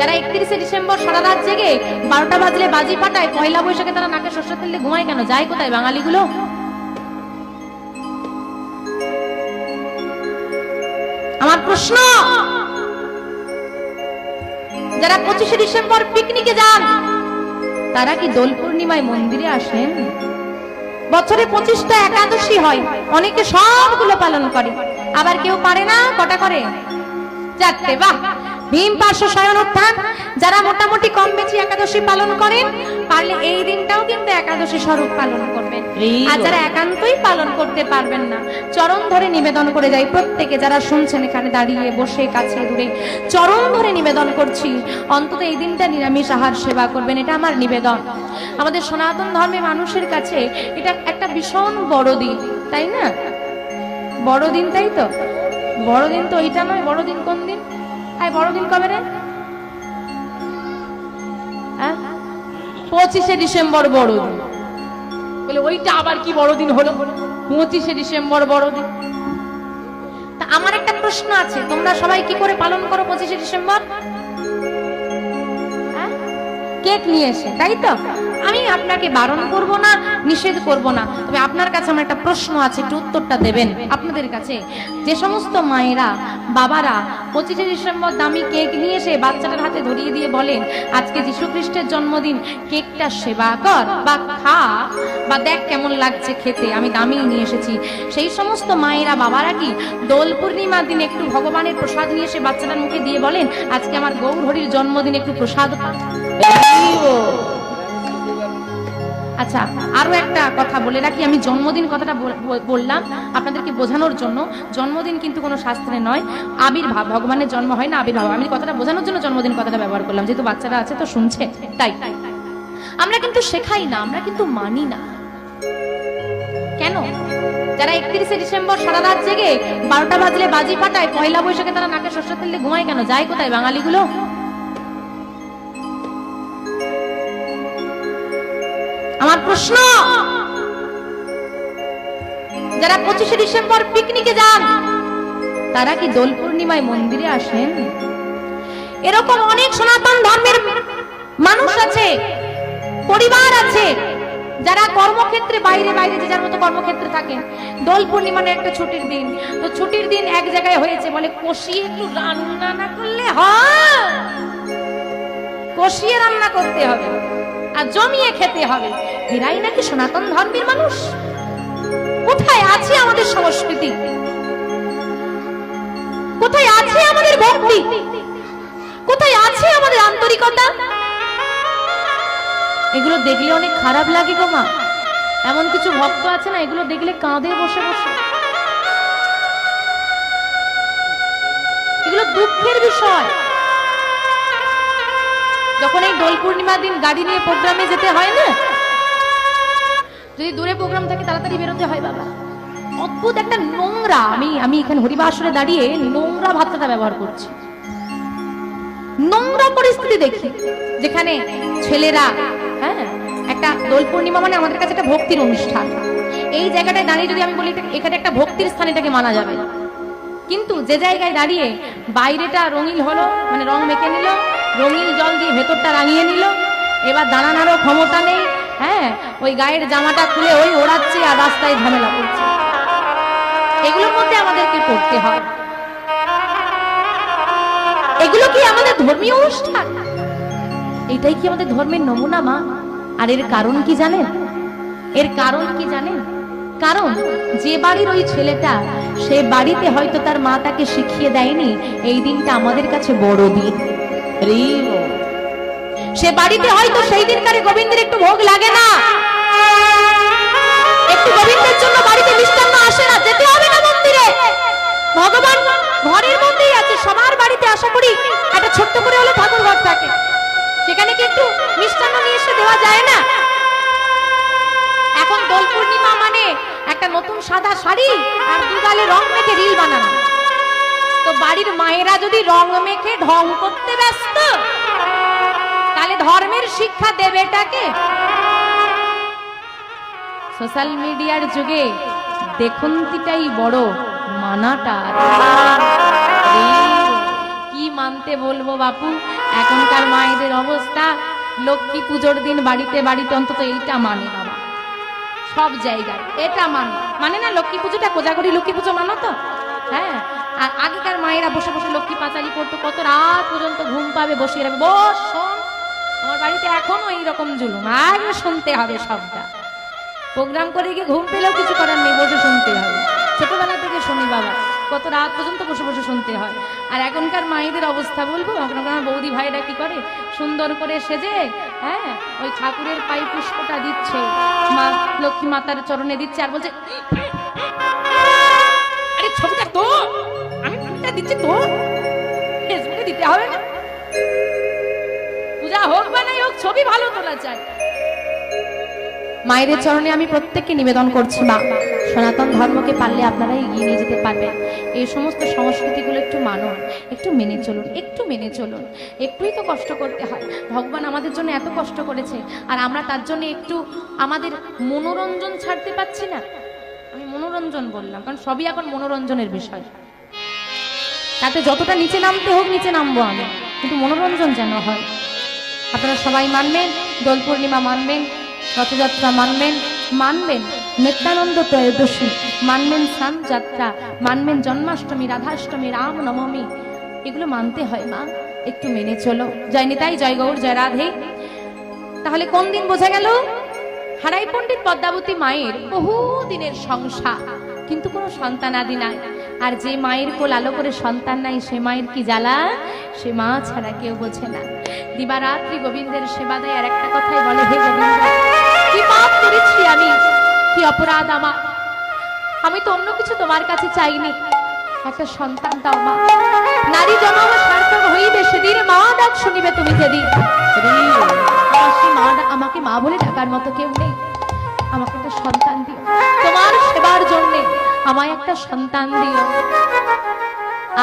যারা একত্রিশে ডিসেম্বর সারা রাত জেগে বারোটা বাজলে বাজি ফাটায়, পয়লা বৈশাখে তারা নাকে শস্য তেলে ঘুমায় কেন? যায় কোথায় বাঙালিগুলো? আমার প্রশ্ন, যারা পঁচিশে ডিসেম্বর পিকনিকে যান, তারা কি দোল পূর্ণিমায় মন্দিরে আসেন? বছরে পঁচিশটা একাদশী হয়, অনেকে সবগুলো পালন করে। আবার কেউ পারে না? কটা করে? চারটে। বাহ! ভীম পার্শ্ব শয়ন উত্থান। যারা মোটামুটি কম বেশি একাদশী পালন করেন পারলে এই দিনটাও কিন্তু একাদশী স্বরূপ পালন করবেন। আর যারা একান্তই পালন করতে পারবেন না চরণ ধরে নিবেদন করে যাই। প্রত্যেকে যারা শুনছেন এখানে দাঁড়িয়ে বসে কাছে দূরে চরণ ধরে নিবেদন করছি। অন্তত এই দিনটা নিরামিষ আহার সেবা করবেন এটা আমার নিবেদন। আমাদের সনাতন ধর্মের মানুষের কাছে এটা একটা ভীষণ বড় দিন তাই না? বড়দিন তাই তো? বড়দিন তো ওইটা নয় বড়দিন কোন দিন? আয় বড়দিন কবে রে? আহ? পঁচিশে ডিসেম্বর বড়দিন বলে, ওইটা আবার কি বড়দিন হলো? পঁচিশে ডিসেম্বর বড়দিন তা আমার একটা প্রশ্ন আছে, তোমরা সবাই কি করে পালন করো পঁচিশে ডিসেম্বর? হ্যাঁ? কেক নিয়ে এসে, তাই তো? আমি আপনাকে বারণ করব না, নিষেধ করব না। তবে আপনার কাছে আমার একটা প্রশ্ন আছে, একটু উত্তরটা দেবেন আপনাদের কাছে। যে সমস্ত মায়েরা, বাবারা পঁচিশে ডিসেম্বর দামি কেক নিয়ে এসে বাচ্চাটার হাতে ধরিয়ে দিয়ে বলেন, আজকে যীশু খ্রিস্টের জন্মদিন, কেকটা সেবা কর বা খা বা দেখ কেমন লাগছে খেতে, আমি দামি নিয়ে এসেছি। সেই সমস্ত মায়েরা, বাবারা কি দোল পূর্ণিমার দিন একটু ভগবানের প্রসাদ নিয়ে এসে বাচ্চাটার মুখে দিয়ে বলেন, আজকে আমার গৌরহরির জন্মদিন, একটু প্রসাদ। আচ্ছা আরও একটা কথা বলে রাখি। আমি জন্মদিন কথাটা বল- বল- বললাম আপনাদেরকে বোঝানোর জন্য। জন্মদিন কিন্তু কোনো শাস্ত্রে নয়। আবির্ভাব ভগবানের জন্ম হয় না আবির্ভাব আমি কথাটা বোঝানোর জন্য জন্মদিন কথাটা ব্যবহার করলাম। যেহেতু বাচ্চারা আছে তো শুনছে, তাই। আমরা কিন্তু শেখাই না, আমরা কিন্তু মানি না। কেন? যারা একত্রিশে ডিসেম্বর সারা রাত জেগে বারোটা বাজলে বাজি ফাটায়, পয়লা বৈশাখে তারা নাকে শস্য তেলে ঘুমায় কেন? যায় কোথায় বাঙালিগুলো? আমার প্রশ্ন। যারা পঁচিশে ডিসেম্বর পিকনিকে যান, তারা কি দোল পূর্ণিমায় মন্দিরে আসেন? এরকম অনেক সনাতন ধর্মের মানুষ আছে, পরিবার আছে, যারা কর্মক্ষেত্রে বাইরে বাইরে যে যার মতো কর্মক্ষেত্রে থাকে দোল পূর্ণিমা একটা ছুটির দিন। তো ছুটির দিন এক জায়গায় হয়েছে, বলে কষিয়ে একটু রান্না না করলে হয়। কষিয়ে রান্না করতে হবে। আর জমিয়ে খেতে হবে। এরাই নাকি সনাতন ধর্মের মানুষ? কোথায় আছে আমাদের সংস্কৃতি? কোথায় আছে আমাদের ভক্তি? কোথায় আছে আমাদের আন্তরিকতা? এগুলো দেখলে অনেক খারাপ লাগে গো মা। এমন কিছু ভক্ত আছে না, এগুলো দেখলে কাঁদে বসে বসে। এগুলো দুঃখের বিষয়। যখন এই দোল পূর্ণিমার দিন গাড়ি নিয়ে প্রোগ্রামে যেতে হয় না? যদি দূরে প্রোগ্রাম থাকে, তাড়াতাড়ি বেরোতে হয় বাবা। অদ্ভুত একটা নোংরা, আমি আমি এখানে হরিবাসরে দাঁড়িয়ে নোংরা ভাতটা ব্যবহার করছি। নোংরা পরিস্থিতি দেখি, যেখানে ছেলেরা হ্যাঁ একটা দোল পূর্ণিমা মানে আমাদের কাছে একটা ভক্তির অনুষ্ঠান। এই জায়গাটায় দাঁড়িয়ে যদি আমি বলি, এখানে একটা ভক্তির স্থানে এটাকে মানা যাবে। কিন্তু যে জায়গায় দাঁড়িয়ে বাইরেটা রঙিল হলো মানে রং মেখে নিল রঙিল জল দিয়ে ভেতরটা রাঙিয়ে নিল। এবার দাঁড়ানোরও ক্ষমতা নেই। হ্যাঁ ওই গায়ের জামাটা খুলে ওই ওড়াচ্ছে আর রাস্তায় ঝামেলা করছে। এগুলোর মধ্যে আমাদেরকে পড়তে হয়। এগুলো কি আমাদের ধর্মীয় অনুষ্ঠান? এটাই কি আমাদের ধর্মের নমুনা, মা? আর এর কারণ কি জানেন? এর কারণ কি জানেন? কারণ যে বাড়ির ওই ছেলেটা, সে বাড়িতে হয়তো তার মা তাকে শিখিয়ে দেয়নি, এই দিনটা আমাদের কাছে বড় দিন সে বাড়িতে হয়তো সেই দিনকারে গোবিন্দের একটু ভোগ লাগে না। একটু গোবিন্দের জন্য বাড়িতে মিষ্টান্ন আসে না, যেতে হবে না মন্দিরে। ভগবান ঘরের মধ্যেই আছে, সবার বাড়িতে আশা করি একটা ছোট্ট করে হলে ঠাকুর ঘর থাকে। সেখানে কি একটু মিষ্টান্ন নিয়ে এসে দেওয়া যায় না? এখন দোল পূর্ণিমা মানে একটা নতুন সাদা শাড়ি আর দুগালে রং মেখে রিল বানানো। তো বাড়ির মায়েরা যদি রং মেখে ঢং করতে ব্যস্ত ধর্মের শিক্ষা দেবেটাকে সোশ্যাল মিডিয়ার যুগে দেখন্তিটাই বড় মানাটা কি মানতে বলব বাপু? এখনকার মায়েদের অবস্থা, লক্ষ্মী পুজোর দিন বাড়িতে বাড়িতে অন্তত এইটা মানে বাবা। সব জায়গায় এটা মানে। মানে না, লক্ষ্মী পুজোটা কোজাগরি লক্ষ্মী পুজো মানো তো? হ্যাঁ আর আগেকার মায়েরা বসে বসে লক্ষ্মী পাঁচালি করতো, কত রাত পর্যন্ত ঘুম পাবে বসিয়ে রাখবে। বস। আমার বাড়িতে এখনও এইরকম জুলুম। আর শুনতে হবে সবটা। প্রোগ্রাম করে গিয়ে ঘুম পেলেও কিছু করার নেই, বসে শুনতে হবে। ছোটবেলা থেকে শুনি বাবা, কত রাত পর্যন্ত বসে বসে শুনতে হয়। আর এখনকার মায়েদের অবস্থা বলব এখনকার বৌদি ভাইরা কি করে? সুন্দর করে সেজে হ্যাঁ ওই ঠাকুরের পাই পুষ্পটা দিচ্ছে। মা, লক্ষ্মী মাতার চরণে দিচ্ছে আর বলছে, আরে, ছবিটা তো আমি দিচ্ছি তো ফেসবুকে দিতে হবে হোক বা নাই হোক, ছবি ভালো তোলা চাই মায়ের চরণে আমি প্রত্যেককে নিবেদন করছি, মা। সনাতন ধর্মকে পারলে আপনারা এগিয়ে নিয়ে যেতে পারবেন। এই সমস্ত সংস্কৃতিগুলো একটু মানুন, একটু মেনে চলুন, একটু মেনে চলুন। একটুই তো কষ্ট করতে হয়। ভগবান আমাদের জন্য এত কষ্ট করেছে, আর আমরা তার জন্য একটু আমাদের মনোরঞ্জন ছাড়তে পারছি না। আমি মনোরঞ্জন বললাম, কারণ সবই এখন মনোরঞ্জনের বিষয়। তাতে যতটা নিচে নামতে হোক, নিচে নামবো আমি। কিন্তু মনোরঞ্জন যেন হয়। আপনারা সবাই মানবেন, দোল পূর্ণিমা মানবেন, রথযাত্রা মানবেন মানবেন নিত্যানন্দ ত্রয়োদশী, মানবেন স্নান যাত্রা মানবেন জন্মাষ্টমী, রাধাষ্টমী, রাম নবমী। এগুলো মানতে হয় মা, একটু মেনে চলো। জয় নিতাই, জয় গৌর, জয় রাধে। তাহলে কোন দিন বোঝা গেল? হারাই পণ্ডিত পদ্মাবতী মায়ের বহু দিনের সংসার। কিন্তু কোনো সন্তান আদি নাই। আর যে মায়ের কোল আলো করে সন্তান নাই, সে মায়ের কি জ্বালা? সে মা ছাড়া কেউ বোঝে না। দিবারাত্রি গোবিন্দের সেবা দেয় আর একটা কথাই বলে, হে গোবিন্দ, কি পাপ করেছি আমি? কি অপরাধ আমার? আমি তো অন্য কিছু তোমার কাছে চাইনি। একটা সন্তান দাও মা। নারী জনম সার্থক হইবে সেদিন, মা ডাক শুনিবে তুমি যেদিন। আমাকে মা বলে ডাকার মতো কেউ নেই। আমাকে একটা সন্তান দিও। তোমার সেবার জন্যে আমায় একটা সন্তান দিও।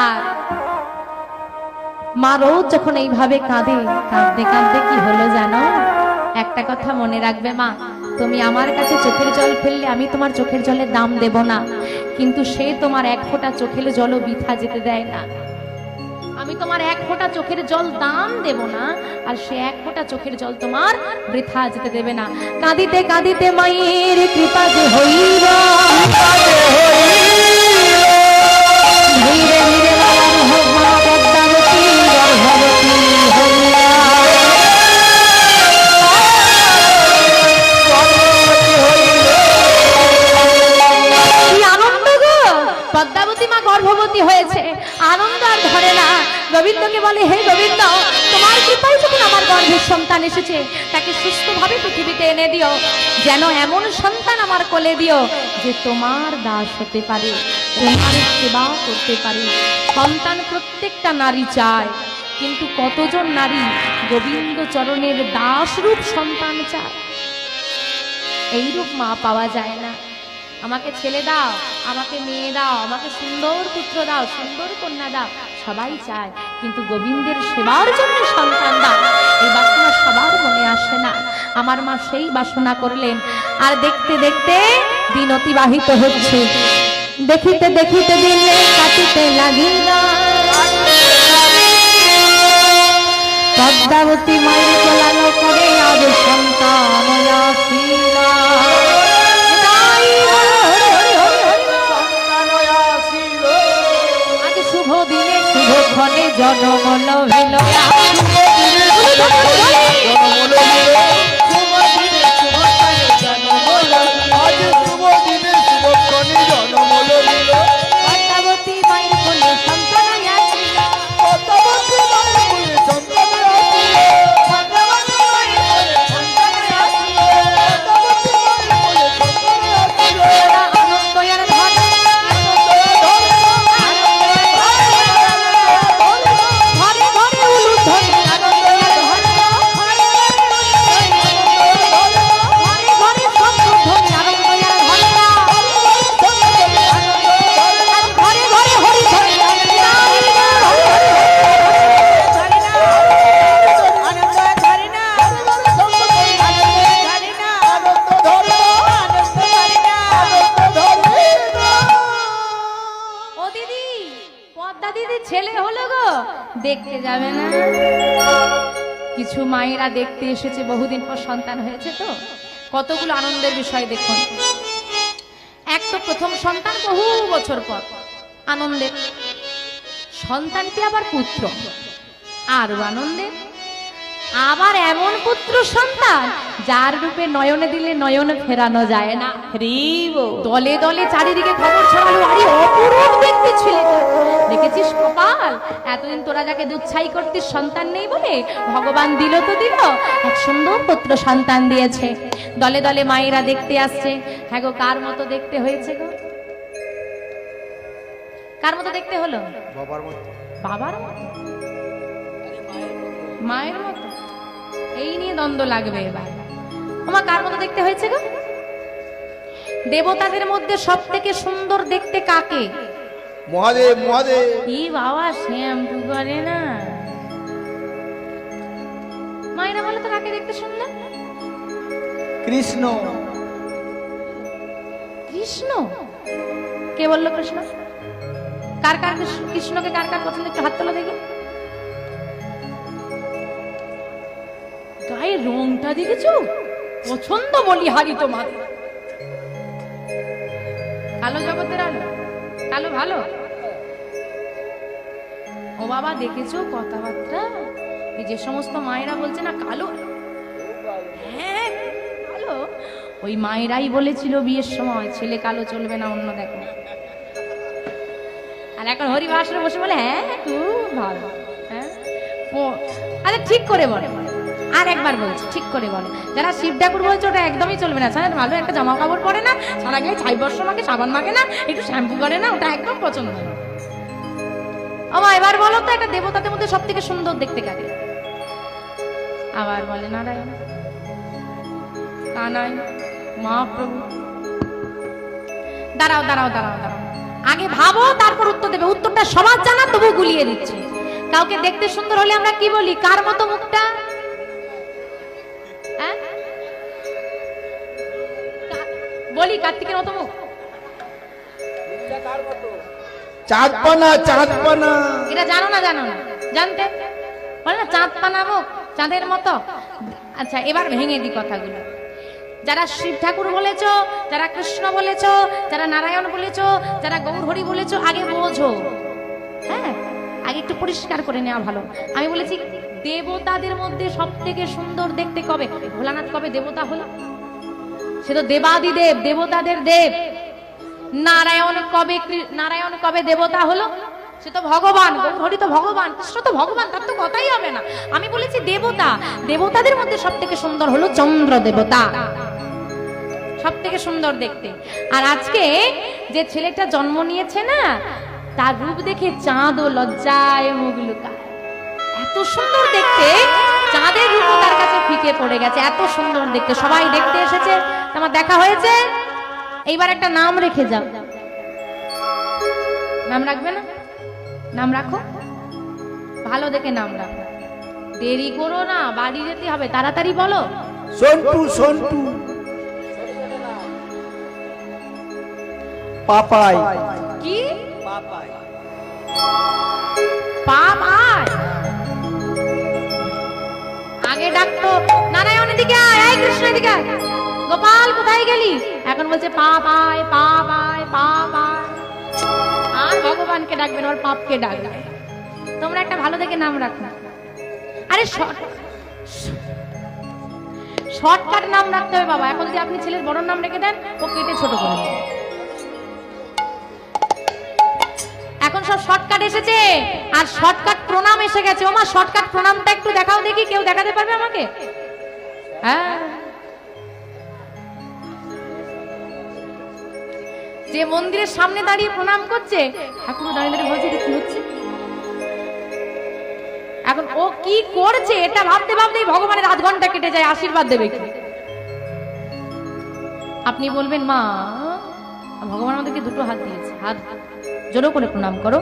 আর মা রোজ যখন এইভাবে কাঁদে কাঁদতে কাঁদতে কি হলো জানো? একটা কথা মনে রাখবে মা তুমি আমার কাছে চোখের জল ফেললে আমি তোমার চোখের জলের দাম দেব না। কিন্তু সে তোমার এক ফোঁটা চোখের জলও বৃথা যেতে দেয় না। আমি তোমার এক ফোঁটা চোখের জল দাম দেব না আর সে এক ফোঁটা চোখের জল তোমার বৃথা যেতে দেবে না। কাঁদিতে কাঁদিতে মায়ের কৃপা যে হইল। গোবিন্দকে বলে, হে গোবিন্দ, তোমার কৃপায় যখন আমার গর্ভের সন্তান এসেছে, তাকে সুস্থভাবে পৃথিবীতে এনে দিও। যেন এমন সন্তান আমার কোলে দিও যে তোমার দাস হতে পারে, তোমার সেবা করতে পারে। সন্তান প্রত্যেকটা নারী চায়, কিন্তু কতজন নারী গোবিন্দ চরণের দাসরূপ সন্তান চায়? এইরূপ মা পাওয়া যায় না। আমাকে ছেলে দাও, আমাকে মেয়ে দাও, আমাকে সুন্দর পুত্র দাও, সুন্দর কন্যা দাও, সবাই চায়। কিন্তু গোবিন্দের সেবার জন্য সন্তান দাও। এই বাসনা সবার মনে আসে না। আমার মা সেই বাসনা করলেন। আর দেখতে দেখতে দিন অতিবাহিত হচ্ছে। দেখিতে দেখিতে দিলে কাটিতে লাগিল। পদ্মাবতী মায়ের কোলালো করে আজ জনম লভিল দেখতে এসেছে, বহুদিন পর সন্তান হয়েছে তো? কতগুলো আনন্দের বিষয় দেখুন। এক তো প্রথম সন্তান বহু বছর পর, আনন্দের। সন্তানটি আবার পুত্র? আরও আনন্দের? আবার এমন পুত্র সন্তান যার রূপে নয়নে দিলে নয়ন ফেরানো যায় না। দলে দলে চারিদিকে খবর ছড়ালো আরে অপরূপ দেখতে ছেলেটা দেখেছিস কপাল? এতদিন তোরা যাকে দুচ্ছাই করতিস সন্তান নেই বলে ভগবান দিল তো দিল এক সুন্দর পুত্র সন্তান দিয়েছে। দলে দলে মায়েরা দেখতে আসছে। হ্যাঁ গো কার মতো দেখতে হয়েছে গো? কার মতো দেখতে হলো? বাবার মতো। বাবার মতো? মায়ের মতো। এই নিয়ে দ্বন্দ্ব লাগবে এবার। তোমার কার মতো দেখতে হয়েছে গো? দেবতাদের মধ্যে সব থেকে সুন্দর দেখতে কাকে? মহাদেব মহাদেব। কি বাবা শ্যাম্পু করে না। মায়েরা বলে তো কাকে দেখতে সুন্দর কৃষ্ণ। কৃষ্ণ? কে বলল কৃষ্ণ? কার কার কৃষ্ণকে কার কার পছন্দ? একটু হাত তোলা দেখি। গায়ের রংটা দেখেছ? পছন্দ বলি হারি তোমার কালো জগতের আলো, কালো ভালো। ও বাবা, দেখেছ কথাবার্তা? এই যে সমস্ত মায়েরা বলছে না, কালো? হ্যাঁ কালো। ওই মায়েরাই বলেছিল বিয়ের সময়, ছেলে কালো চলবে না, অন্য দেখো। আর এখন হরিবাসরে বসে বলে হ্যাঁ খুব ভালো। হ্যাঁ? আরে ঠিক করে বলে। আর একবার বলছি, ঠিক করে বলে। যারা শিব ঠাকুর বলছে, ওটা একদমই চলবে না। সারা ভালো একটা জামা কাপড় পরে না সারা গায়ে ছাই বর্ষ মাকে সাবান মাকে না, একটু শ্যাম্পু করে না, ওটা একদম পছন্দ না। এবার বলো তো, একটা দেবতাদের মধ্যে সব থেকে সুন্দর দেখতে কাকে? আবার বলে নারায়ণ, কানাই, মহাপ্রভু। দাঁড়াও দাঁড়াও দাঁড়াও দাঁড়াও। আগে ভাবো, তারপর উত্তর দেবে। উত্তরটা সবার জানা তবু গুলিয়ে দিচ্ছে। কাউকে দেখতে সুন্দর হলে আমরা কি বলি? কার মতো মুখটা? হ্যাঁ? বলি কার্তিকের মতো মুখ। চাঁদ পানা চাঁদ পানা এটা জানো না জানো না। জানতে? বলে না চাঁদ পানা মুখ চাঁদের মতো। আচ্ছা এবার ভেঙে দি কথাগুলো। যারা শিব ঠাকুর বলেছ যারা কৃষ্ণ বলেছ যারা নারায়ণ বলেছ যারা গৌরহরি বলেছ আগে বোঝো। হ্যাঁ? আগে একটু পরিষ্কার করে নেওয়া ভালো। আমি বলেছি দেবতাদের মধ্যে সব থেকে সুন্দর দেখতে কবে? ভোলানাথ কবে দেবতা হলো? সে তো দেবাদিদেব, দেবতাদের দেব। নারায়ণ কবে নারায়ণ কবে দেবতা হলো? সে তো ভগবান হরি তো ভগবান, কৃষ্ণ তো ভগবান, তার তো কথাই হবে না। আমি বলেছি দেবতা, দেবতাদের মধ্যে সব থেকে সুন্দর হলো চন্দ্র দেবতা। সব থেকে সুন্দর দেখতে। আর আজকে যে ছেলেটা জন্ম নিয়েছে না, তার রূপ দেখে চাঁদ ও লজ্জায় মুখ লুকায়। এত সুন্দর দেখতে। চাঁদের রূপ তার কাছে ফিকে পড়ে গেছে এত সুন্দর দেখতে। সবাই দেখতে এসেছে। আমার দেখা হয়েছে? এইবার একটা নাম রেখে যাও। নাম রাখবে না? নাম রাখো। ভালো দেখে নাম রাখো। দেরি করো না বাড়ি যেতে হবে। তাড়াতাড়ি বলো। সন্টু সন্টু। পাপাই। কি? পাপ আয় আগে ডাকতো। নারায়ণ এদিকে আয় এই কৃষ্ণ এদিকে আয়। গোপাল, কোথায় গেলি? এখন বলছে পাপ আয় পাপ আয় পাপ আয় আর ভগবানকে ডাকবেন ওর পাপকে ডাকবে তোমরা একটা ভালো দেখে নাম রাখো। আরে শর্টকাট নাম রাখতে হবে বাবা। এখন যদি আপনি ছেলের বড় নাম রেখে দেন, ও কেটে ছোট করে দেবে। সব শর্টকাট এসেছে। আর শর্টকাট প্রণাম এসে গেছে। ওমা শর্টকাট প্রণামটা একটু দেখাও দেখি, কেউ দেখাতে পারবে আমাকে? হ্যাঁ? যে মন্দিরের সামনে দাঁড়িয়ে প্রণাম করছে ঠাকুর দাঁড়িয়ে দাঁড়িয়ে বলছে কি হচ্ছে? এখন ও কি করছে এটা ভাবতে ভাবতেই ভগবানের আধ ঘণ্টা কেটে যায়, আশীর্বাদ দেবে আপনি বলবেন, মা ভগবান আমাদেরকে দুটো হাত দিয়েছে। হাত জোরো করে প্রণাম করো।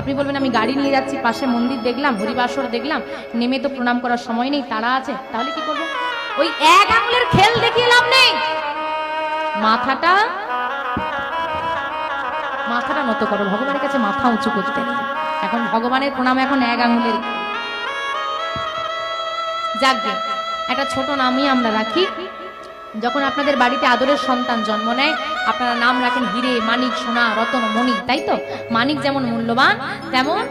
আপনি বলবেন, আমি গাড়ি নিয়ে যাচ্ছি, পাশে মন্দির দেখলাম, হরিবাসর দেখলাম, নেমে তো প্রণাম করার সময় নেই, তারা আছে, তাহলে কি করব? ওই এক আঙুলের খেল দেখিয়ে লাভ নেই। মাথাটা মাথাটা নত করো, ভগবানের কাছে মাথা উঁচু করতে। এখন ভগবানের প্রণাম এখন এক আঙুলের। যাকগে একটা ছোট নামই আমরা রাখি। যখন আপনাদের বাড়িতে আদরের সন্তান জন্ম নেয়, আপনারা নাম রাখেন হিরে, মানিক, সোনা, রতন মণি তাই তো? মানিক যেমন মূল্যবান, তেমন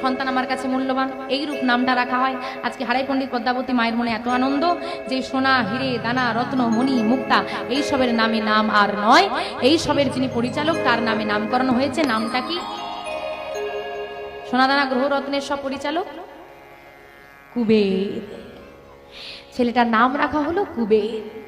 সন্তান আমার কাছে মূল্যবান। এই রূপ নামটা রাখা হয়। আজকে হারাই পণ্ডিত পদ্মাবতী মায়ের মনে এত আনন্দ যে সোনা, হিরে, দানা, রত্ন, মণি, মুক্তা, এই সবের নামে নাম আর নয়। এই সবের যিনি পরিচালক, তার নামে নামকরণ হয়েছে। নামটা কি? সোনাদানা গ্রহ, রত্নের সব পরিচালক? কুবের। ছেলেটার নাম রাখা হলো কুবের।